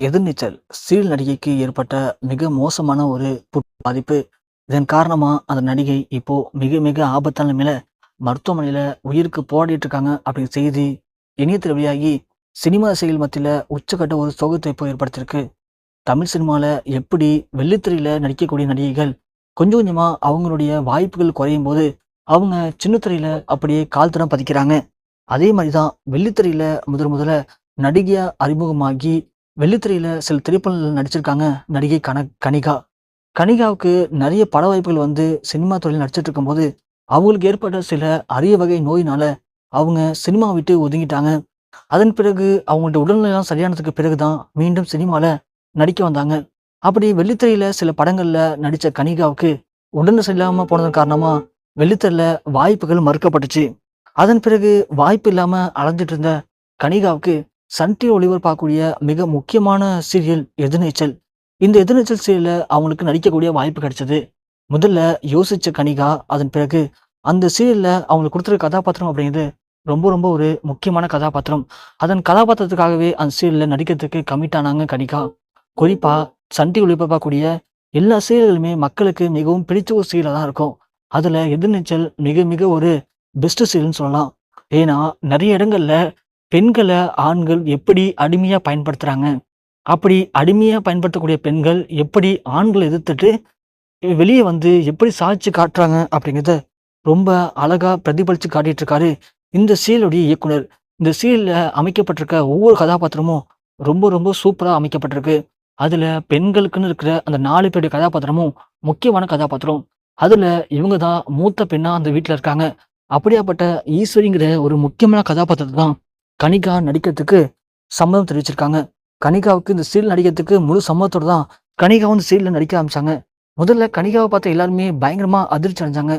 எதிர்நீச்சல் serial நடிகைக்கு ஏற்பட்ட மிக மோசமான ஒரு பாதிப்பு. இதன் காரணமாக அந்த நடிகை இப்போ மிக மிக ஆபத்தான நிலைமையில மருத்துவமனையில் உயிருக்கு போராடிட்டு இருக்காங்க அப்படிங்கிற செய்தி இணையத்தில் வெளியாகி சினிமா செயல் மத்தியில் உச்சக்கட்ட ஒரு சோகத்தை இப்போ ஏற்படுத்தியிருக்கு. தமிழ் சினிமாவில் எப்படி வெள்ளித்திரையில் நடிக்கக்கூடிய நடிகைகள் கொஞ்சம் கொஞ்சமாக அவங்களுடைய வாய்ப்புகள் குறையும் போது அவங்க சின்னத்திரையில் அப்படியே கால் தடம் பதிக்கிறாங்க. அதே மாதிரி தான் வெள்ளித்திரையில் முதல் முதல்ல நடிகையாக அறிமுகமாகி வெள்ளித்திரையில் சில திரைப்படங்கள் நடிச்சிருக்காங்க நடிகை கன கனிகா. கனிகாவுக்கு நிறைய பட வாய்ப்புகள் வந்து சினிமா தொழில் நடிச்சிட்டு இருக்கும்போது, அவங்களுக்கு ஏற்பட்ட சில அரிய வகை நோயினால அவங்க சினிமா விட்டு ஒதுங்கிட்டாங்க. அதன் பிறகு அவங்களோட உடல்நிலையெல்லாம் சரியானதுக்கு பிறகு தான் மீண்டும் சினிமாவில் நடிக்க வந்தாங்க. அப்படி வெள்ளித்திரையில் சில படங்களில் நடித்த கனிகாவுக்கு உடல்நிலை சரியில்லாமல் போனதன் காரணமாக வெள்ளித்திரையில வாய்ப்புகள் மறுக்கப்பட்டுச்சு. அதன் பிறகு வாய்ப்பு இல்லாமல் அலைஞ்சிட்டு இருந்த கனிகாவுக்கு சன் டிவி பார்க்கக்கூடிய மிக முக்கியமான சீரியல் எதிர்நீச்சல். இந்த எதிர்நீச்சல் சீரியலில் அவங்களுக்கு நடிக்கக்கூடிய வாய்ப்பு கிடைச்சது. முதல்ல யோசிச்ச கணிகா அதன் பிறகு அந்த சீரியலில் அவங்களுக்கு கொடுத்துருக்க கதாபாத்திரம் அப்படிங்கிறது ரொம்ப ரொம்ப ஒரு முக்கியமான கதாபாத்திரம். அதன் கதாபாத்திரத்துக்காகவே அந்த சீரியலில் நடிக்கிறதுக்கு கமிட் ஆனாங்க கணிகா குறிப்பாக சன் டிவி ஒளிபரப்பாக்கூடிய எல்லா சீரியல்களுமே மக்களுக்கு மிகவும் பிடிச்ச ஒரு சீரியலாக தான் இருக்கும். அதில் எதிர்நீச்சல் மிக மிக ஒரு பெஸ்ட் சீரியல்னு சொல்லலாம். ஏன்னா நிறைய இடங்களில் பெண்களை ஆண்கள் எப்படி அடிமையாக பயன்படுத்துகிறாங்க அப்படி அடிமையாக பயன்படுத்தக்கூடிய பெண்கள் எப்படி ஆண்களை எதிர்த்துட்டு வெளியே வந்து எப்படி சாதிச்சு காட்டுறாங்க அப்படிங்கிறத ரொம்ப அழகாக பிரதிபலித்து காட்டிகிட்ருக்காரு இந்த சீரியலுடைய இயக்குனர். இந்த சீலில் அமைக்கப்பட்டிருக்க ஒவ்வொரு கதாபாத்திரமும் ரொம்ப ரொம்ப சூப்பராக அமைக்கப்பட்டிருக்கு. அதில் பெண்களுக்குன்னு இருக்கிற அந்த நாலு பேருடைய கதாபாத்திரமும் முக்கியமான கதாபாத்திரம். அதில் இவங்க தான் மூத்த பெண்ணாக அந்த வீட்டில் இருக்காங்க. அப்படியாப்பட்ட ஈஸ்வரிங்கிற ஒரு முக்கியமான கதாபாத்திரத்தை தான் கனிகா நடிக்கிறதுக்கு சம்மதம் தெரிவிச்சிருக்காங்க. கனிகாவுக்கு இந்த சீரியல் நடிக்கிறதுக்கு முழு சம்மதத்தோடு தான் கனிகா வந்து சீரியல் நடிக்க ஆரம்பிச்சாங்க. முதல்ல கனிகாவை பார்த்த எல்லாருமே பயங்கரமாக அதிர்ச்சி அடைஞ்சாங்க.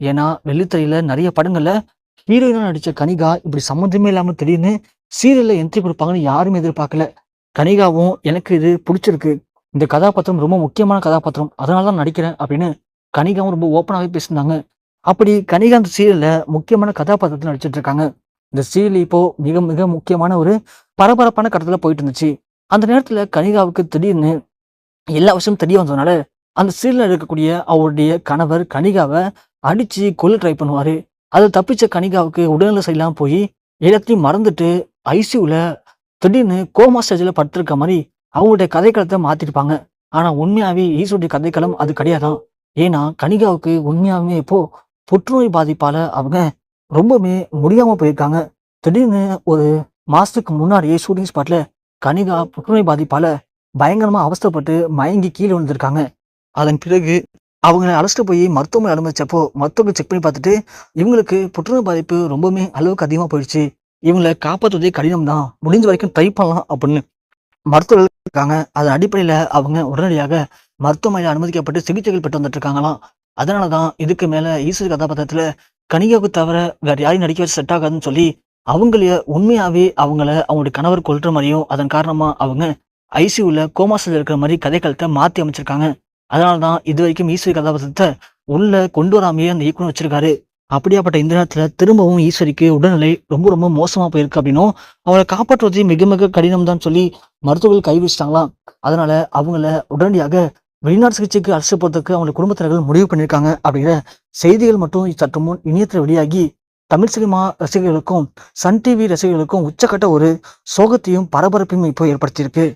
ஏன்னா வெள்ளித்திரையில நிறைய படங்களில் ஹீரோயினாக நடித்த கனிகா இப்படி சம்மந்தமே இல்லாமல் திடீர்னு சீரியலில் என்ட்ரி கொடுப்பாங்கன்னு யாருமே எதிர்பார்க்கல. கனிகாவும் எனக்கு இது பிடிச்சிருக்கு இந்த கதாபாத்திரம் ரொம்ப முக்கியமான கதாபாத்திரம். அதனால தான் நடிக்கிறேன் அப்படின்னு கனிகாவும் ரொம்ப ஓப்பனாகவே பேசியிருந்தாங்க. அப்படி கனிகா அந்த சீரியலில் முக்கியமான கதாபாத்திரத்தில் நடிச்சிட்டு இருக்காங்க. இந்த சீரியல் இப்போ மிக மிக முக்கியமான ஒரு பரபரப்பான கட்டத்தில் போயிட்டு இருந்துச்சு. அந்த நேரத்தில் கனிகாவுக்கு திடீர்னு எல்லா விஷயமும் தெரிய வந்ததுனால, அந்த சீரியல்ல இருக்கக்கூடிய அவருடைய கணவர் கனிகாவை அடித்து கொல்ல ட்ரை பண்ணுவார். அதை தப்பிச்ச கனிகாவுக்கு உடல்நிலை சரியில்லாமல் போய் எல்லாத்தையும் மறந்துட்டு ஐசியூவில் திடீர்னு கோமா ஸ்டேஜில் படுத்திருக்க மாதிரி அவங்களுடைய கதைக்களத்தை மாற்றிருப்பாங்க ஆனால் உண்மையாகவே ஈசோடைய கதைக்களம் அது கிடையாதான். ஏன்னா கனிகாவுக்கு உண்மையாகவே இப்போ புற்றுநோய் பாதிப்பால் அவங்க ரொம்பவுமே முடியாமல் போயிருக்காங்க. திடீர்னு ஒரு மாதத்துக்கு முன்னாடியே ஷூட்டிங் ஸ்பாட்டில் கனிகா புற்றுநோய் பாதிப்பால் பயங்கரமாக அவஸ்தைப்பட்டு மயங்கி கீழே விழுந்திருக்காங்க. அதன் பிறகு அவங்கள அழைச்சிட்டு போய் மருத்துவமனை அனுமதிச்சப்போ மருத்துவர்கள் செக் பண்ணி பார்த்துட்டு, இவங்களுக்கு புற்றுநோய் பாதிப்பு ரொம்பவுமே அளவுக்கு அதிகமாக போயிடுச்சு. இவங்களை காப்பாற்றுவதே கடினம் தான். முடிஞ்ச வரைக்கும் ட்ரை பண்ணலாம் அப்படின்னு மருத்துவர்கள் இருக்காங்க. அதன் அடிப்படையில் அவங்க உடனடியாக மருத்துவமனையில் அனுமதிக்கப்பட்டு சிகிச்சைகள் பெற்று வந்துட்டு இருக்காங்களாம். அதனால தான் இதுக்கு மேலே ஈஸ்வர் கதாபாத்திரத்தில் கனிகாவுக்கு தவிர வேற யாரையும் நடிக்க வச்சு செட் ஆகாதுன்னு சொல்லி, அவங்கள உண்மையாவே அவங்கள அவங்களுடைய கணவர் கொல்ற மாதிரியும் அதன் காரணமா அவங்க ஐசியூல கோமா இருக்கிற மாதிரி கதைக்களத்த மாத்தி அமைச்சிருக்காங்க. அதனால தான் இதுவரைக்கும் ஈஸ்வரி கதாபாத்திரத்தை உள்ள கொண்டு வராமையே அந்த இயக்குனர் வச்சிருக்காரு. அப்படியாப்பட்ட இந்த நேரத்துல திரும்பவும் ஈஸ்வரிக்கு உடல்நிலை ரொம்ப ரொம்ப மோசமா போயிருக்கு அப்படின்னும், அவளை காப்பாற்றுவது மிக மிக கடினம் தான் சொல்லி மருத்துவர்கள் கைவிடிச்சிட்டாங்களாம் அதனால அவங்கள உடனடியாக வெளிநாட்டு சிகிச்சைக்கு அரசு போறதுக்கு அவங்க குடும்பத்தினர்கள் முடிவு பண்ணியிருக்காங்க அப்படிங்கிற செய்திகள் மட்டும் சற்று முன் இணையத்தில் வெளியாகி தமிழ் சினிமா ரசிகர்களுக்கும், சன் டிவி ரசிகர்களுக்கும் உச்சக்கட்ட ஒரு சோகத்தையும், பரபரப்பையும் இப்போ ஏற்படுத்தியிருக்கு.